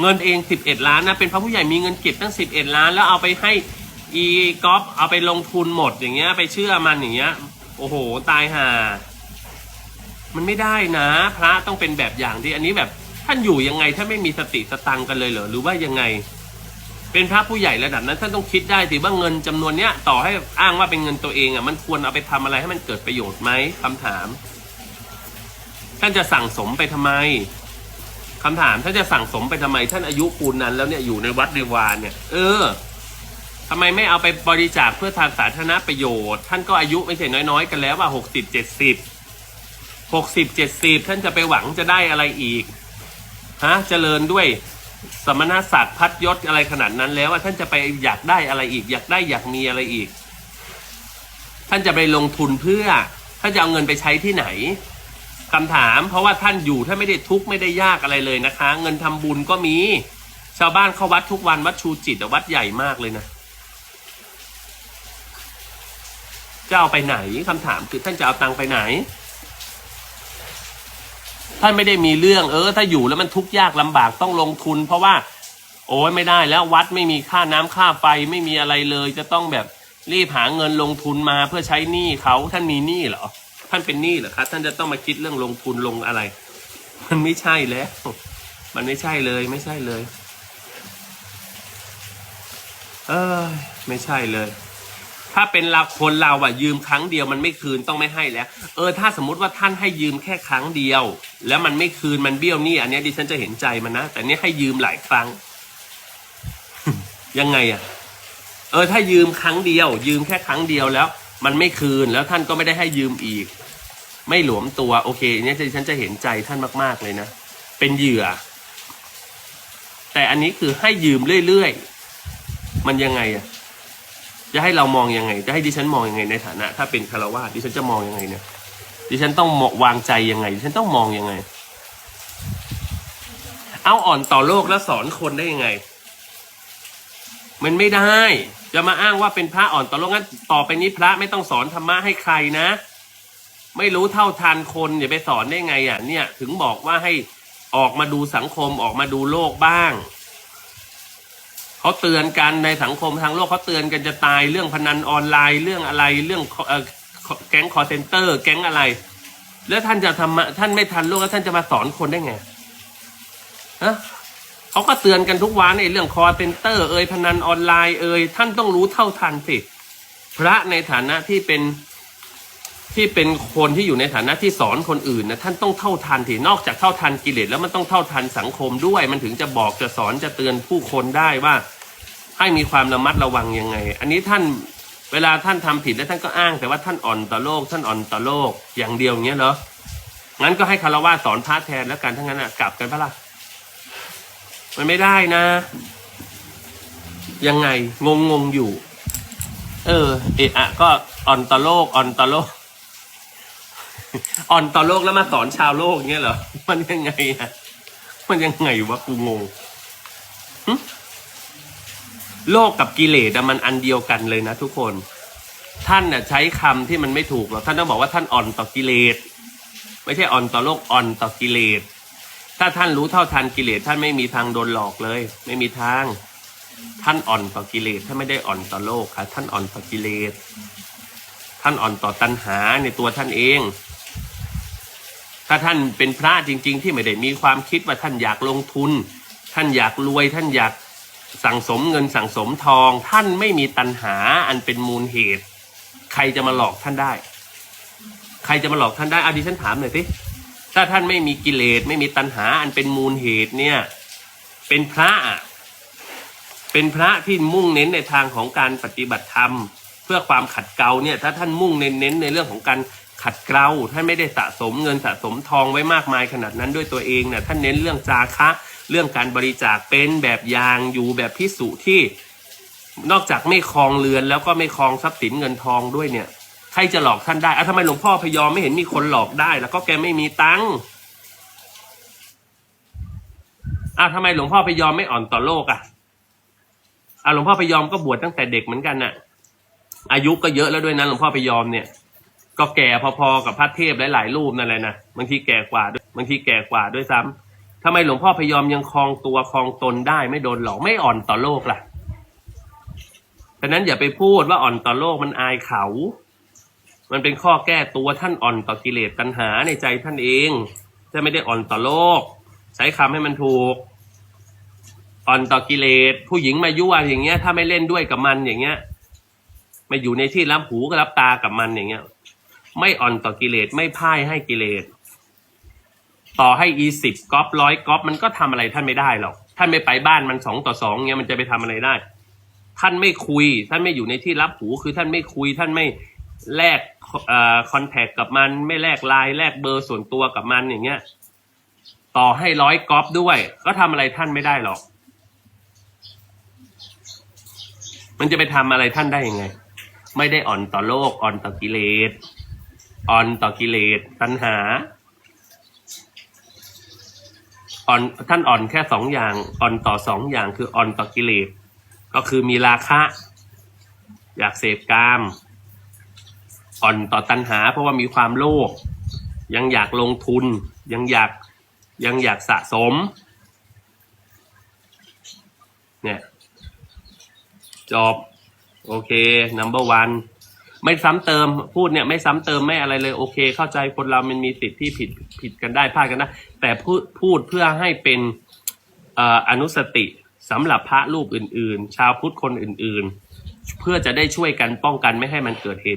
เงินเองสิบเอ็ดล้านนะเป็นพระผู้ใหญ่มีเงินเก็บตั้งสิบเอ็ดล้าน แล้วเอาไปให้อีกอฟเอาไปลงทุนหมดอย่างเงี้ย ไปเชื่อมันอย่างเงี้ย โอ้โหตายห่ามันไม่ได้นะ พระต้องเป็นแบบอย่างที่อันนี้แบบท่านอยู่ยังไงท่านไม่มีสติสตังกันเลยเหรอหรือว่ายังไง เป็นพระผู้ใหญ่ระดับนั้นท่านต้องคิดได้สิว่าเงินจำนวนเนี้ยต่อให้อ้างว่าเป็นเงินตัวเองอะมันควรเอาไปทำอะไรให้มันเกิดประโยชน์ไหมคำถาม ท่านจะสั่งสมไปทำไม คำถามท่านจะสั่งสมไปทำไมท่านอายุปูนนั้นแล้วเนี่ยอยู่ในวัดในวานเนี่ย เออทำไมไม่เอาไปบริจาคเพื่อทางสาธารณประโยชน์ ท่านก็อายุไม่ใช่น้อยๆ กันแล้วว่าหกสิบเจ็ดสิบหกสิบเจ็ดสิบท่านจะไปหวังจะได้อะไรอีกฮะเจริญด้วยสมณศักดิ์พัดยศอะไรขนาดนั้นแล้วว่าท่านจะไปอยากได้อะไรอีก อยากได้อยากมีอะไรอีก ท่านจะไปลงทุนเพื่อท่านจะเอาเงินไปใช้ที่ไหน คำถาม เพราะว่าท่านอยู่ท่านไม่ได้ทุกข์ไม่ได้ยากอะไรเลยนะคะ เงินทำบุญก็มี ชาวบ้านเข้าวัดทุกวันวัดชูจิตวัดใหญ่มากเลยนะจะเอาไปไหนคำถามคือท่านจะเอาตังค์ไปไหน ท่านไม่ได้มีเรื่องเออ ถ้าอยู่แล้วมันทุกข์ยากลำบากต้องลงทุน เพราะว่า โอ้ยไม่ได้แล้ววัดไม่มีค่าน้ำค่าไฟไม่มีอะไรเลย จะต้องแบบรีบหาเงินลงทุนมาเพื่อใช้หนี้เขาท่านมีหนี้เหรอ ท่านเป็นหนี้เหรอครับท่านจะต้องมาคิดเรื่องลงทุนลงอะไร มันไม่ใช่แล้ว มันไม่ใช่เลย ไม่ใช่เลย เออไม่ใช่เลย ถ้าเป็นเราคนเราอะยืมครั้งเดียวมันไม่คืนต้องไม่ให้แล้ว เออ ถ้าสมมติว่าท่านให้ยืมแค่ครั้งเดียว แล้วมันไม่คืนมันเบี้ยวหนี้อันนี้ดิฉันจะเห็นใจมันนะแต่เนี้ยให้ยืมหลายครั้ง ยังไงอะเออถ้ายืมครั้งเดียว ยืมแค่ครั้งเดียวแล้ว มันไม่คืนแล้วท่านก็ไม่ได้ให้ยืมอีก ไม่หลวมตัวโอเคอันเนี้ยดิฉันจะเห็นใจท่านมาก ๆเลยนะ เป็นเหยื่อ แต่อันนี้คือให้ยืมเรื่อยๆ มันยังไงอะจะให้เรามองยังไง จะให้ดิฉันมองยังไงในฐานะ ถ้าเป็นคารวะดิฉันจะมองยังไงเนี่ย ดิฉันต้องมองวางใจยังไง ดิฉันต้องมองยังไง เอาอ่อนต่อโลกแล้วสอนคนได้ยังไง มันไม่ได้ จะมาอ้างว่าเป็นพระอ่อนต่อโลกงั้นต่อไปนี้พระไม่ต้องสอนธรรมะให้ใครนะ ไม่รู้เท่าทันคนอย่าไปสอนได้ไงอะเนี่ย ถึงบอกว่าให้ออกมาดูสังคมออกมาดูโลกบ้างเขาเตือนกันในสังคมทางโลกเขาเตือนกันจะตายเรื่องพนันออนไลน์เรื่องอะไรเรื่องออแก๊งคอร์เซนเตอร์ แก๊งอะไร แล้วท่านจะทำมาท่านไม่ทันโลกแล้วท่านจะมาสอนคนได้ไงฮะ เขาก็เตือนกันทุกวันในเรื่องคอเซนเตอร์เอ่ยพนันออนไลน์เอ่ยท่านต้องรู้เท่าทันสิพระในฐานะที่เป็นที่เป็นคนที่อยู่ในฐานะที่สอนคนอื่นนะท่านต้องเท่าทันสินอกจากเท่าทันกิเลสแล้วมันต้องเท่าทันสังคมด้วย มันถึงจะบอกจะสอนจะเตือนผู้คนได้ว่า ให้มีความระมัดระวังยังไง อันนี้ท่านเวลาท่านทำผิดแล้วท่านก็อ้าง แต่ว่าท่านอ่อนต่อโลก ท่านอ่อนต่อโลกอย่างเดียวอย่างเงี้ยเหรองั้นก็ให้คารวะสอนพระแทนแล้วกันทั้างนั้นอะกลับกันปะล่ะ มันไม่ได้นะ ยังไง งงงๆอยู่ เออ เอะอะก็อ่อนต่อโลกอ่อนต่อโลกอ่อนต่อโลกแล้วมาสอนชาวโลกเงี้ยเหรอ มันยังไงอะมันยังไงวะกูงงโลกกับกิเลสมันอันเดียวกันเลยนะทุกคน ท่านน่ะใช้คำที่มันไม่ถูกหรอกท่านต้องบอกว่าท่านอ่อนต่อกิเลส ไม่ใช่อ่อนต่อโลกอ่อนต่อกิเลส ถ้าท่านรู้เท่าทันกิเลสท่านไม่มีทางโดนหลอกเลย ไม่มีทาง ท่านอ่อนต่อกิเลสท่านไม่ได้อ่อนต่อโลกค่ะท่านอ่อนต่อกิเลสท่านอ่อนต่อตัณหาในตัวท่านเอง ถ้าท่านเป็นพระจริง ๆ ที่ไม่ได้มีความคิดว่าท่านอยากลงทุน ท่านอยากรวยท่านอยากสั่งสมเงินสั่งสมทอง ท่านไม่มีตัณหาอันเป็นมูลเหตุ ใครจะมาหลอกท่านได้ ใครจะมาหลอกท่านได้อาดิฉันถามหน่อยสิ ถ้าท่านไม่มีกิเลสไม่มีตัณหาอันเป็นมูลเหตุเนี่ย เป็นพระเป็นพระที่มุ่งเน้นในทางของการปฏิบัติธรรม เพื่อความขัดเกลาเนี่ย ถ้าท่านมุ่งเน้นในเรื่องของการขัดเกลาท่านไม่ได้สะสมเงินสะสมทองไว้มากมายขนาดนั้นด้วยตัวเองเนี่ยท่านเน้นเรื่องจาคะ เรื่องการบริจาคเป็นแบบอย่างอยู่แบบพิสุที่นอกจากไม่คลองเรือนแล้วก็ไม่คลองทรัพย์สินเงินทองด้วยเนี่ย รจะหลอกท่านได้อะทำไมหลวงพ่อพยอมไม่เห็นมีคนหลอกได้ แล้วก็แกไม่มีตังค์อะทำไมหลวงพ่อพยอมไม่อ่อนต่อโลกอะอะหลวงพ่อพยอมก็บวชตั้งแต่เด็กเหมือนกันน่ะ อายุก็เยอะแล้วด้วยนะหลวงพ่อพยอมเนี่ย ก็แก่พอๆกับพระเทพหลายๆรูปนั่นแหละนะบางทีแก่กว่าด้วยบางทีแก่กว่าด้วยซ้ทำไมหลวงพ่อพยอมยังคลองตัวคลองตนได้ไม่โดนหลอกไม่อ่อนต่อโลกล่ะฉะนั้นอย่าไปพูดว่าอ่อนต่อโลกมันอายเขา มันเป็นข้อแก้ตัวท่านอ่อนต่อกิเลสตัณหาในใจท่านเองจะไม่ได้อ่อนต่อโลก ใช้คำให้มันถูก อ่อนต่อกิเลสผู้หญิงมายั่วอย่างเงี้ย ถ้าไม่เล่นด้วยกับมันอย่างเงี้ยไม่อยู่ในที่รับหูก็รับตากับมันอย่างเงี้ย ไม่อ่อนต่อกิเลสไม่พ่ายให้กิเลสต่อให้อีสิบก๊อปร้อยก๊อปมันก็ทำอะไรท่านไม่ได้หรอกท่านไม่ไปบ้านมันสองต่อสองเงี้ยมันจะไปทำอะไรได้ ท่านไม่คุย ท่านไม่อยู่ในที่รับหูคือท่านไม่คุย ท่านไม่ แลกคอนแทคกับมัน ไม่แลกไลน์แลกเบอร์ส่วนตัวกับมันอย่างเงี้ย ต่อให้ร้อยก๊อปด้วย ก็ทำอะไรท่านไม่ได้หรอก มันจะไปทำอะไรท่านได้ยังไง ไม่ได้อ่อนต่อโลก อ่อนต่อกิเลสอ่อนต่อกิเลสตัณหาอ่อนท่านอ่อนแค่สองอย่างอ่อนต่อสองอย่างคืออ่อนต่อกิเลสก็คือมีราคะ อยากเสพกาม อ่อนต่อตัณหา เพราะว่ามีความโลภยังอยากลงทุน ยังอยากยังอยากสะสม เนี่ยจบโอเค number one ไม่ซ้ำเติมพูดเนี่ยไม่ซ้ำเติมไม่อะไรเลยโอเค เข้าใจคนเรามันมีสิทธิ์ที่ผิดผิดกันได้พลาดกันได้แต่พูดพูดเพื่อให้เป็นเอ่ออนุสติสำหรับพระรูปอื่น ๆ ชาวพุทธคนอื่น ๆ เพื่อจะได้ช่วยกันป้องกันไม่ให้มันเกิดเหตุ